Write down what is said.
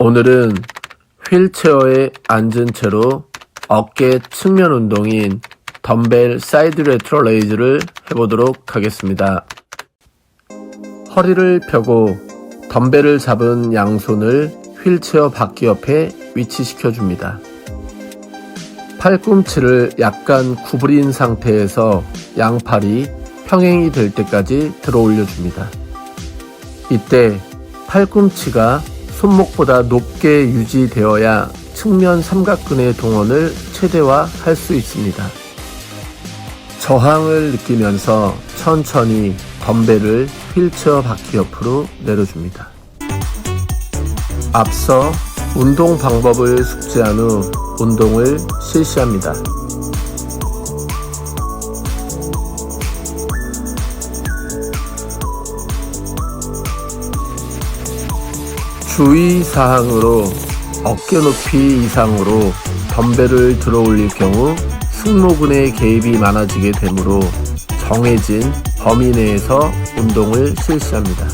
오늘은 휠체어에 앉은 채로 어깨 측면 운동인 덤벨 사이드 레트로 레이즈를 해보도록 하겠습니다. 허리를 펴고 덤벨을 잡은 양손을 휠체어 바퀴 옆에 위치시켜 줍니다. 팔꿈치를 약간 구부린 상태에서 양팔이 평행이 될 때까지 들어 올려 줍니다. 이때 팔꿈치가 손목보다 높게 유지되어야 측면 삼각근의 동원을 최대화할 수 있습니다. 저항을 느끼면서 천천히 덤벨을 휠체어 바퀴 옆으로 내려줍니다. 앞서 운동 방법을 숙지한 후 운동을 실시합니다. 주의 사항으로 어깨 높이 이상으로 덤벨을 들어 올릴 경우 승모근의 개입이 많아지게 되므로 정해진 범위 내에서 운동을 실시합니다.